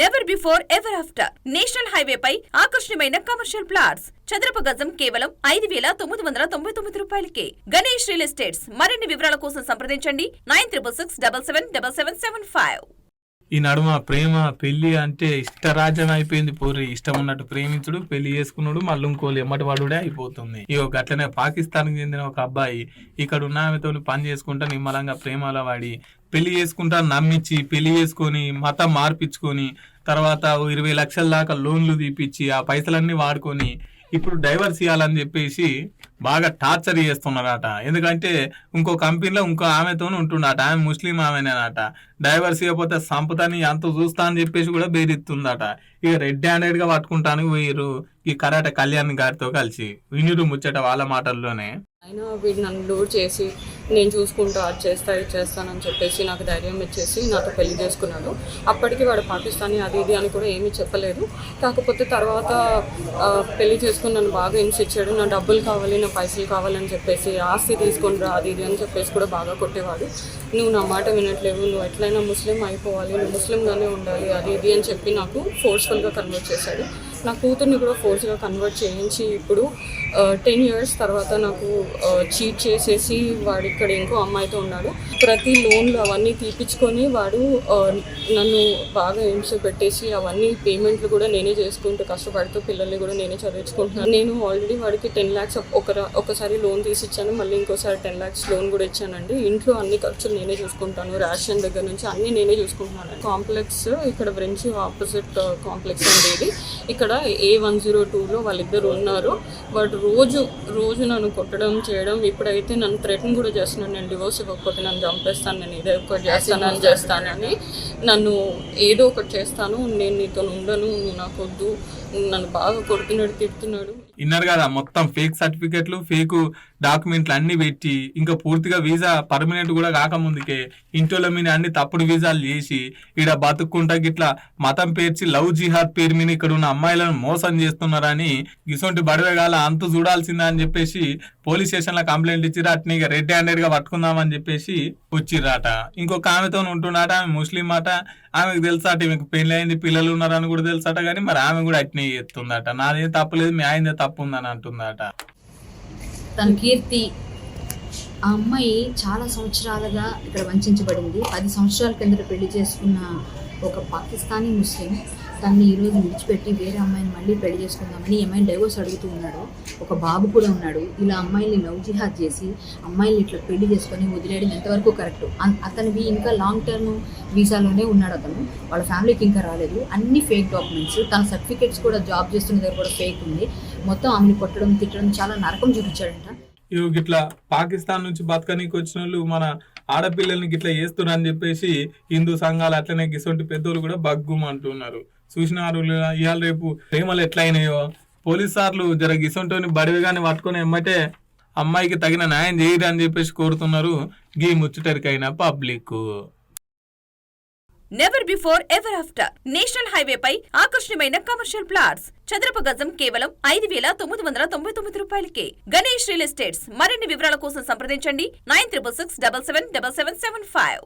Never before ever after national highway పై ఆకర్షణీయమైన commercial plots చదరపు గజం కేవలం ఐదు వేల తొమ్మిది వందల తొంభై తొమ్మిది రూపాయలకే. Ganesh real estates. మరిన్ని వివరాల కోసం సంప్రదించండి. Nine triple six double seven double seven seven five. ఈ నడుమ ప్రేమ పెళ్ళి అంటే ఇష్టరాజ్యం అయిపోయింది పూరి ఇష్టం ఉన్నట్టు ప్రేమించుడు పెళ్ళి చేసుకున్నాడు మళ్ళీ ఇంకోలు ఎమ్మటి వాడుడే అయిపోతుంది. ఇగో గట్లనే పాకిస్తాన్కి చెందిన ఒక అబ్బాయి. ఇక్కడ ఉన్న ఆమెతో పని చేసుకుంటా నిమ్మలంగా ప్రేమలో వాడి. పెళ్ళి చేసుకుంటా నమ్మించి పెళ్ళి చేసుకొని మతం మార్పించుకొని తర్వాత ఇరవై లక్షల దాకా లోన్లు తీపిచ్చి ఆ పైసలన్నీ వాడుకొని ఇప్పుడు డైవర్స్ ఇవ్వాలని చెప్పేసి బాగా టార్చర్ చేస్తున్నారట. ఎందుకంటే ఇంకో కంపెనీలో ఇంకో ఆమెతో ఉంటుండట. ఆమె ముస్లిం ఆమెనేనట. డైవర్స్ ఇవ్వకపోతే సంపదని అంత చూస్తా అని చెప్పేసి కూడా బెదిరిస్తుందట. ఇక రెడ్ హ్యాండెడ్గా పట్టుకుంటాను వీరు ఈ కరాట కళ్యాణ్ గారితో కలిసి. వినురు ముచ్చట వాళ్ళ మాటల్లోనే. అయినా వీడు నన్ను లూర్ చేసి నేను చూసుకుంటూ అది చేస్తా ఇది చేస్తానని చెప్పేసి నాకు ధైర్యం ఇచ్చేసి నాతో పెళ్ళి చేసుకున్నాడు. అప్పటికి వాడు పాకిస్తానీ అది ఇది అని కూడా ఏమీ చెప్పలేదు. కాకపోతే తర్వాత పెళ్ళి చేసుకుని నన్ను బాగా హింసించాడు. నా డబ్బులు కావాలి నా పైసలు కావాలని చెప్పేసి ఆస్తి తీసుకొని రా అది ఇది అని చెప్పేసి కూడా బాగా కొట్టేవాడు. నువ్వు నా మాట వినట్లేవు నువ్వు ఎట్లయినా ముస్లిం అయిపోవాలి నువ్వు ముస్లింగానే ఉండాలి అది ఇది అని చెప్పి నాకు ఫోర్స్ఫుల్గా కన్వర్ట్ చేశాడు. నా కూతుర్ని కూడా ఫోర్స్గా కన్వర్ట్ చేయించి ఇప్పుడు టెన్ ఇయర్స్ తర్వాత నాకు చీట్ చేసేసి వాడు ఇక్కడ ఇంకో అమ్మాయితో ఉన్నాడు. ప్రతి లోన్లు అవన్నీ తీపించుకొని వాడు నన్ను బాగా హింస పెట్టేసి అవన్నీ పేమెంట్లు కూడా నేనే చేసుకుంటూ కష్టపడుతూ పిల్లల్ని కూడా నేనే చదివించుకుంటున్నాను. నేను ఆల్రెడీ వాడికి టెన్ ల్యాక్స్ ఒక ఒకసారి లోన్ తీసి ఇచ్చాను మళ్ళీ ఇంకోసారి టెన్ ల్యాక్స్ లోన్ కూడా ఇచ్చానండి. ఇంట్లో అన్ని ఖర్చులు నేనే చూసుకుంటాను రేషన్ దగ్గర నుంచి అన్నీ నేనే చూసుకుంటున్నాను. కాంప్లెక్స్ ఇక్కడ బ్రెంచి ఆపోజిట్ కాంప్లెక్స్ ఉండేది. ఇక్కడ ఇక్కడ ఏ వన్ జీరో టూలో వాళ్ళిద్దరు ఉన్నారు. బట్ రోజు రోజు నన్ను కొట్టడం చేయడం ఇప్పుడైతే నన్ను థ్రెటన్ కూడా చేస్తున్నాను నేను డివోర్స్ ఇవ్వకపోతే నన్ను చంపేస్తాను నేను ఇదే ఒకటి చేస్తాను అని చేస్తానని. నన్ను ఏదో ఒకటి చేస్తాను. నేను నీతో ఉండను నువ్వు నాకు వద్దు. నన్ను బాగా కొడుతున్నాడు తిడుతున్నాడు. ఇన్నారు కదా మొత్తం ఫేక్ సర్టిఫికెట్లు ఫేక్ డాక్యుమెంట్లు అన్ని పెట్టి ఇంకా పూర్తిగా వీసా పర్మనెంట్ కూడా కాకముందుకే ఇంటోల మీద అన్ని తప్పుడు వీసాలు చేసి ఇక్కడ బతుక్కుంటా గిట్లా మతం పేర్చి లవ్ జిహాద్ పేరు మీద ఇక్కడ ఉన్న అమ్మాయిలను మోసం చేస్తున్నారని ఇసొంటి బడవేగాల అంతు చూడాల్సిందా అని చెప్పేసి పోలీస్ స్టేషన్లో కంప్లైంట్ ఇచ్చిరా అట్ని ఇక రెడ్ హ్యాండెడ్గా పట్టుకుందామని చెప్పేసి వచ్చిర్రాట. ఇంకొక ఆమెతో ఉంటున్నాట ఆమె ముస్లిం అట. ఆమెకు తెలుసాట మీకు పెళ్ళి అయింది పిల్లలు ఉన్నారని కూడా తెలుసాట కానీ మరి ఆమె కూడా అట్నే చేస్తుందట నాదేం తప్పలేదు మీ ఆయనదే తప్పు ఉందని అంటుందట. తన కీర్తి ఆ అమ్మాయి చాలా సంవత్సరాలుగా ఇక్కడ వంచబడింది. పది సంవత్సరాల కిందట పెళ్ళి చేసుకున్న ఒక పాకిస్తానీ ముస్లిం. తన్ని ఈరోజు విడిచిపెట్టి వేరే అమ్మాయిని మళ్ళీ పెళ్ళి చేసుకుందామని అమ్మాయిని డైవోర్స్ అడుగుతూ ఉన్నాడు. ఒక బాబు కూడా ఉన్నాడు. ఇలా అమ్మాయిని లవ్ జిహాద్ చేసి అమ్మాయిని ఇట్లా పెళ్ళి చేసుకొని వదిలేయడం ఎంతవరకు కరెక్ట్ అతనివి ఇంకా లాంగ్ టర్మ్ వీసాలోనే ఉన్నాడు అతను. వాళ్ళ ఫ్యామిలీకి ఇంకా రాలేదు. అన్ని ఫేక్ డాక్యుమెంట్స్ తన సర్టిఫికేట్స్ కూడా జాబ్ చేస్తున్న దగ్గర కూడా ఫేక్ ఉంది. మొత్తం ఆమెను కొట్టడం తిట్టడం చాలా నరకం చూపించాడంట. ఇవి గిట్లా పాకిస్తాన్ నుంచి బతకనీకి వచ్చిన వాళ్ళు మన ఆడపిల్లల్ని గిట్లా చేస్తున్నారని చెప్పేసి హిందూ సంఘాలు అట్లనే గిసొంటి పెద్దోళ్ళు కూడా బగ్గుమంటున్నారు. చూసినారు ఇవాళ రేపు ప్రేమలు ఎట్లయినాయో? పోలీస్ సార్లు జర గిసొంటోని బడివిగాని పట్టుకొని ఎమ్మటే అమ్మాయికి తగిన న్యాయం చేయరు అని చెప్పేసి కోరుతున్నారు గీ ముచ్చటరికైన public never before ever after national highway పై ఆకర్షణీయమైన కమర్షియల్ ప్లాట్స్. చదరపు గజం కేవలం ఐదు వేల తొమ్మిది వందల తొంభై తొమ్మిది రూపాయలకే. Ganesh real estates. మరిన్ని వివరాల కోసం సంప్రదించండి. Nine triple six double seven double seven seven five.